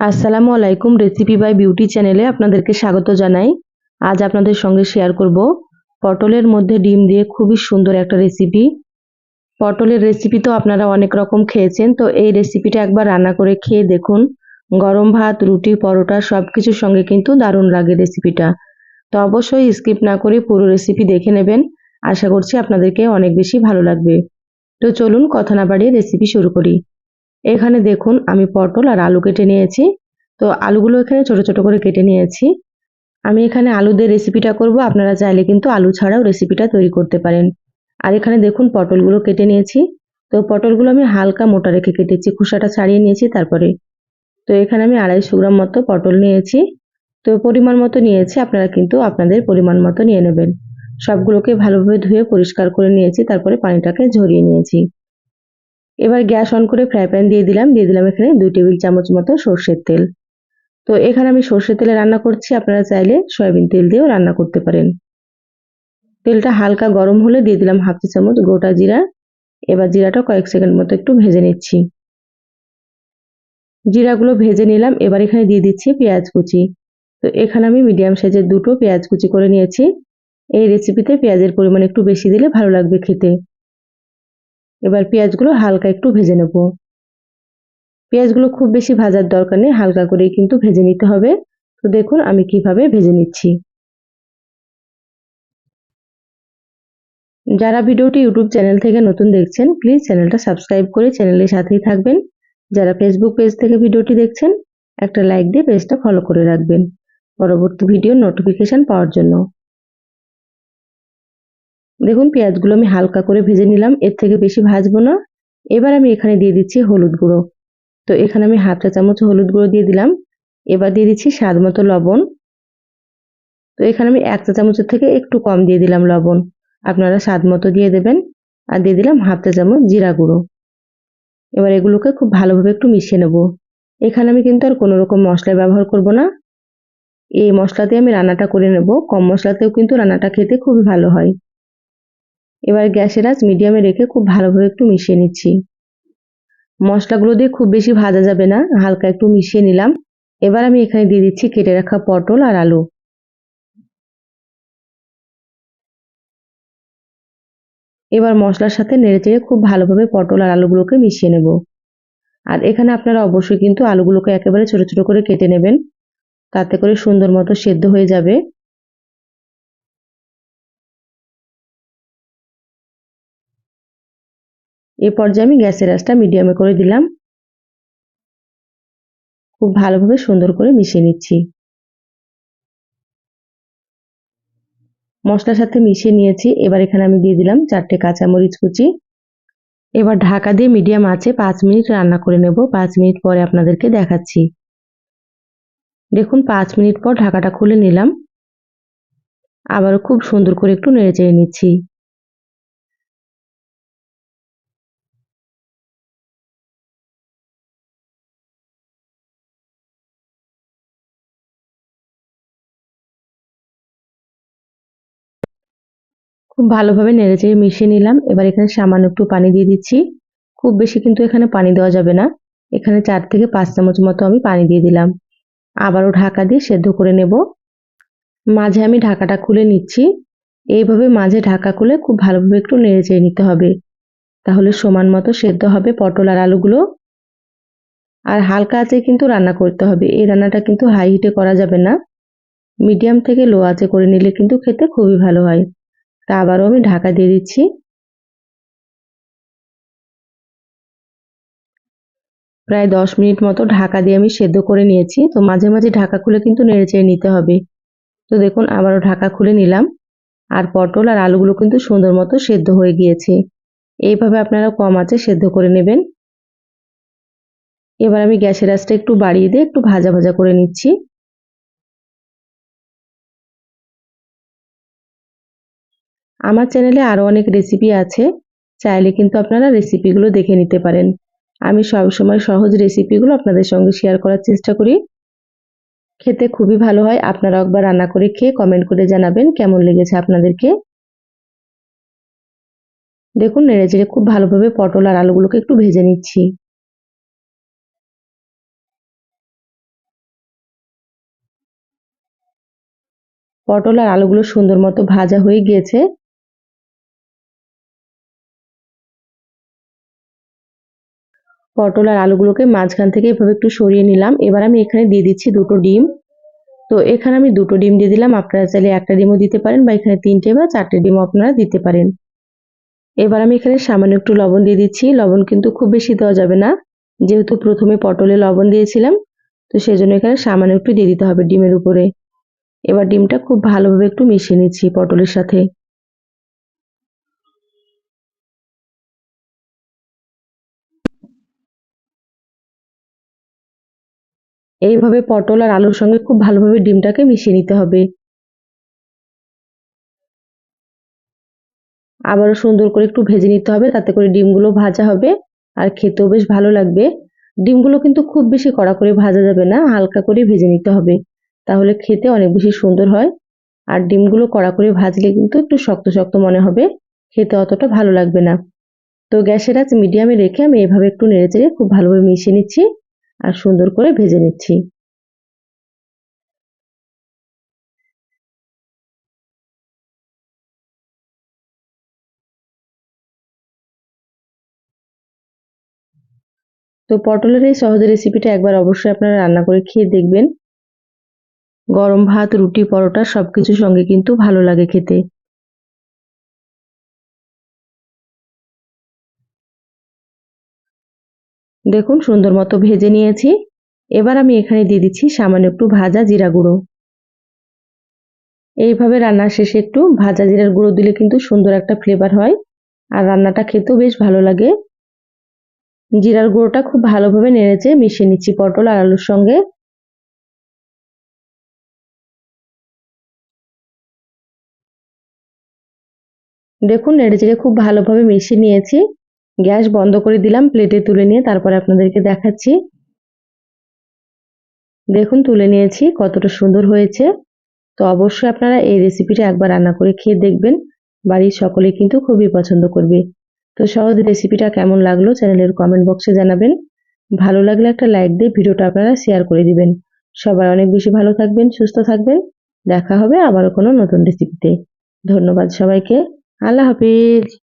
আসসালামু আলাইকুম recipe by beauty চ্যানেলে আপনাদেরকে স্বাগত জানাই। আজ আপনাদের সঙ্গে শেয়ার করব পটলের মধ্যে ডিম দিয়ে খুবই সুন্দর একটা রেসিপি পটলের রেসিপি তো আপনারা অনেক রকম খেয়েছেন, তো এই রেসিপিটা একবার রান্না করে খেয়ে দেখুন। গরম ভাত, রুটি, পরোটা সব কিছুর সঙ্গে কিন্তু দারুণ লাগে রেসিপিটা তো অবশ্যই স্কিপ না করে পুরো রেসিপি দেখে নেবেন। আশা করছি আপনাদেরকে অনেক বেশি ভালো লাগবে। তো চলুন কথা না বাড়িয়ে রেসিপি শুরু করি। এখানে দেখুন আমি পটল আর আলু কেটে নিয়েছি। তো আলুগুলো এখানে ছোট ছোট করে কেটে নিয়েছি। আমি এখানে আলু দিয়ে রেসিপিটা করব। আপনারা চাইলে কিন্তু আলু ছাড়াও রেসিপিটা তৈরি করতে পারেন। আর এখানে দেখুন পটলগুলো কেটে নিয়েছি। তো পটলগুলো আমি হালকা মোটা রেখে কেটেছি, খোসাটা ছাড়িয়ে নিয়েছি তারপরে। তো এখানে আমি আড়াইশো গ্রাম মতো পটল নিয়েছি। তো পরিমাণ মতো নিয়েছি, আপনারা কিন্তু আপনাদের পরিমাণ মতো নিয়ে নেবেন। সবগুলোকে ভালোভাবে ধুয়ে পরিষ্কার করে নিয়েছি, তারপরে পানিটাকে ঝরিয়ে নিয়েছি। এবার গ্যাস অন করে ফ্রাই প্যান দিয়ে দিলাম। দিয়ে দিলাম এখানে দুই টেবিল চামচ মতো সর্ষের তেল। তো এখানে আমি সর্ষের তেলে রান্না করছি। আপনারা চাইলে সয়াবিন তেল দিয়েও রান্না করতে পারেন। তেলটা হালকা গরম হলে দিয়ে দিলাম হাফ চামচ গোটা জিরা। এবার জিরাটা কয়েক সেকেন্ড মতো একটু ভেজে নিচ্ছি। জিরাগুলো ভেজে নিলাম। এবার এখানে দিয়ে দিচ্ছি পেঁয়াজ কুচি। তো এখানে আমি মিডিয়াম সাইজের দুটো পেঁয়াজ কুচি করে নিয়েছি। এই রেসিপিতে পেঁয়াজের পরিমাণ একটু বেশি দিলে ভালো লাগবে খেতে। এবার পেঁয়াজগুলো হালকা একটু ভেজে নেব। পেঁয়াজগুলো খুব বেশি ভাজার দরকার নেই, হালকা করেই কিন্তু ভেজে নিতে হবে। তো দেখুন আমি কীভাবে ভেজে নিচ্ছি। যারা ভিডিওটি ইউটিউব চ্যানেল থেকে নতুন দেখছেন, প্লিজ চ্যানেলটা সাবস্ক্রাইব করে চ্যানেলের সাথেই থাকবেন। যারা ফেসবুক পেজ থেকে ভিডিওটি দেখছেন, একটা লাইক দিয়ে পেজটা ফলো করে রাখবেন। পরবর্তী ভিডিও নোটিফিকেশান পাওয়ার জন্য। দেখুন, পেঁয়াজগুলো আমি হালকা করে ভেজে নিলাম। এর থেকে বেশি ভাজবো না। এবার আমি এখানে দিয়ে দিচ্ছি হলুদ গুঁড়ো। তো এখানে আমি হাফ চা চামচ হলুদ গুঁড়ো দিয়ে দিলাম। এবার দিয়ে দিচ্ছি স্বাদ মতো লবণ। তো এখানে আমি এক চা চামচের থেকে একটু কম দিয়ে দিলাম লবণ। আপনারা স্বাদ মতো দিয়ে দেবেন। আর দিয়ে দিলাম হাফ চা চামচ জিরা গুঁড়ো। এবার এগুলোকে খুব ভালোভাবে একটু মিশিয়ে নেব। এখানে আমি কিন্তু আর কোনো রকম মশলা ব্যবহার করব না। এই মশলা দিয়ে আমি রান্নাটা করে নেব। কম মশলাতেও কিন্তু রান্নাটা খেতে খুবই ভালো হয়। এবার গ্যাসের আঁচ মিডিয়ামে রেখে খুব ভালোভাবে একটু মিশিয়ে নিচ্ছি। মশলাগুলো দিয়ে খুব বেশি ভাজা যাবে না, হালকা একটু মিশিয়ে নিলাম। এবার আমি এখানে দিয়ে দিচ্ছি কেটে রাখা পটল আর আলু। এবার মশলার সাথে নেড়ে চেড়ে খুব ভালোভাবে পটল আর আলুগুলোকে মিশিয়ে নেব। আর এখানে আপনারা অবশ্যই কিন্তু আলুগুলোকে একেবারে ছোট ছোট করে কেটে নেবেন। তাতে করে সুন্দর মতো সেদ্ধ হয়ে যাবে। এই পর্যায়ে আমি গ্যাসের আঁচটা মিডিয়ামে করে দিলাম। খুব ভালোভাবে সুন্দর করে মিশিয়ে নিচ্ছি। মশলার সাথে মিশিয়ে নিয়েছি। এবার এখানে আমি দিয়ে দিলাম চারটে কাঁচামরিচ কুচি। এবার ঢাকা দিয়ে মিডিয়াম আছে পাঁচ মিনিট রান্না করে নেব। পাঁচ মিনিট পরে আপনাদেরকে দেখাচ্ছি। দেখুন, পাঁচ মিনিট পর ঢাকাটা খুলে নিলাম। আবারও খুব সুন্দর করে একটু নেড়ে চেড়ে নিচ্ছি। খুব ভালোভাবে নেড়ে নেড়েচেড়ে মিশিয়ে নিলাম। এবার এখানে সামান্য একটু পানি দিয়ে দিচ্ছি। খুব বেশি কিন্তু এখানে পানি দেওয়া যাবে না। এখানে চার থেকে পাঁচ চামচ মতো আমি পানি দিয়ে দিলাম। আবারও ঢাকা দিয়ে সেদ্ধ করে নেব। মাঝে আমি ঢাকাটা খুলে নিচ্ছি। এইভাবে মাঝে ঢাকা খুলে খুব ভালোভাবে একটু নেড়ে চেড়ে নিতে হবে। তাহলে সমান মতো সেদ্ধ হবে পটল আর আলুগুলো। আর হালকা আঁচে কিন্তু রান্না করতে হবে। এই রান্নাটা কিন্তু হাই হিটে করা যাবে না। মিডিয়াম থেকে লো আঁচে করে নিলে কিন্তু খেতে খুবই ভালো হয়। তা আবারও আমি ঢাকা দিয়ে দিচ্ছি। প্রায় দশ মিনিট মতো ঢাকা দিয়ে আমি সেদ্ধ করে নিয়েছি। তো মাঝে মাঝে ঢাকা খুলে কিন্তু নেড়ে চেড়ে নিতে হবে। তো দেখুন, আবারও ঢাকা খুলে নিলাম। আর পটল আর আলুগুলো কিন্তু সুন্দর মতো সেদ্ধ হয়ে গিয়েছে। এইভাবে আপনারা কম আছে সেদ্ধ করে নেবেন। এবার আমি গ্যাসের আঁচটা একটু বাড়িয়ে দিয়ে একটু ভাজা ভাজা করে নিচ্ছি। আমার চ্যানেলে আরও অনেক রেসিপি আছে। চাইলে কিন্তু আপনারা রেসিপিগুলো দেখে নিতে পারেন। আমি সব সময় সহজ রেসিপিগুলো আপনাদের সঙ্গে শেয়ার করার চেষ্টা করি। খেতে খুবই ভালো হয়। আপনারা একবার রান্না করে খেয়ে কমেন্ট করে জানাবেন কেমন লেগেছে আপনাদেরকে। দেখুন, নেড়ে চেড়ে খুব ভালোভাবে পটল আর আলুগুলোকে একটু ভেজে নিচ্ছি। পটল আর আলুগুলো সুন্দর মতো ভাজা হয়ে গিয়েছে। পটল আর আলুগুলোকে মাঝখান থেকে এভাবে একটু সরিয়ে নিলাম। এবার আমি এখানে দিয়ে দিচ্ছি দুটো ডিম। তো এখানে আমি দুটো ডিম দিয়ে দিলাম। আপনারা চাইলে একটা ডিমও দিতে পারেন বা এখানে তিনটে বা চারটে ডিমও আপনারা দিতে পারেন। এবার আমি এখানে সামান্য একটু লবণ দিয়ে দিচ্ছি। লবণ কিন্তু খুব বেশি দেওয়া যাবে না। যেহেতু প্রথমে পটলে লবণ দিয়েছিলাম, তো সেজন্য এখানে সামান্য একটু দিয়ে দিতে হবে ডিমের উপরে। এবার ডিমটা খুব ভালোভাবে একটু মিশিয়ে নিচ্ছি পটলের সাথে। এইভাবে পটল আর আলুর সঙ্গে খুব ভালোভাবে ডিমটাকে মিশিয়ে নিতে হবে। আবারও সুন্দর করে একটু ভেজে নিতে হবে, তাতে করে ডিমগুলো ভাজা হবে আর খেতেও বেশ ভালো লাগবে। ডিমগুলো কিন্তু খুব বেশি কড়া করে ভাজা যাবে না, হালকা করে ভেজে নিতে হবে। তাহলে খেতে অনেক বেশি সুন্দর হয়। আর ডিমগুলো কড়া করে ভাজলে কিন্তু একটু শক্ত শক্ত মনে হবে, খেতে অতটা ভালো লাগবে না। তো গ্যাসের আজ মিডিয়ামে রেখে আমি এভাবে একটু নেড়ে চেড়ে খুব ভালোভাবে মিশিয়ে নিচ্ছি। আর সুন্দর করে ভেজে নিচ্ছি। তো পটলের এই সহজ রেসিপিটা একবার অবশ্যই আপনারা রান্না করে খেয়ে দেখবেন। গরম ভাত, রুটি, পরোটা সব কিছুর সঙ্গে কিন্তু ভালো লাগে খেতে। দেখুন, সুন্দর মতো ভেজে নিয়েছি। এবার আমি এখানে দিয়ে দিচ্ছি সামান্য একটু ভাজা জিরা গুঁড়ো। এইভাবে রান্নার শেষে একটু ভাজা জিরার গুঁড়ো দিলে কিন্তু সুন্দর একটা ফ্লেভার হয়। আর রান্নাটা খেতেও বেশ ভালো লাগে। জিরার গুঁড়োটা খুব ভালোভাবে নেড়েছে মিশিয়ে নিচ্ছি পটল আর আলুর সঙ্গে। দেখুন নেড়ে চেড়ে খুব ভালোভাবে মিশিয়ে নিয়েছি। গ্যাস বন্ধ করে দিলাম প্লেটে তুলে নিয়ে তারপরে আপনাদেরকে দেখাচ্ছি। দেখুন, তুলে নিয়েছি, কতটা সুন্দর হয়েছে। তো অবশ্যই আপনারা এই রেসিপিটা একবার রান্না করে খেয়ে দেখবেন। বাড়ির সকলে কিন্তু খুবই পছন্দ করবে। তো সহজ রেসিপিটা কেমন লাগল চ্যানেলের কমেন্ট বক্সে জানাবেন। ভালো লাগলে একটা লাইক দিয়ে ভিডিওটা আপনারা শেয়ার করে দিবেন। সবাই অনেক বেশি ভালো থাকবেন, সুস্থ থাকবেন। দেখা হবে আবারও কোনো নতুন রেসিপিতে ধন্যবাদ সবাইকে। আল্লাহ হাফিজ।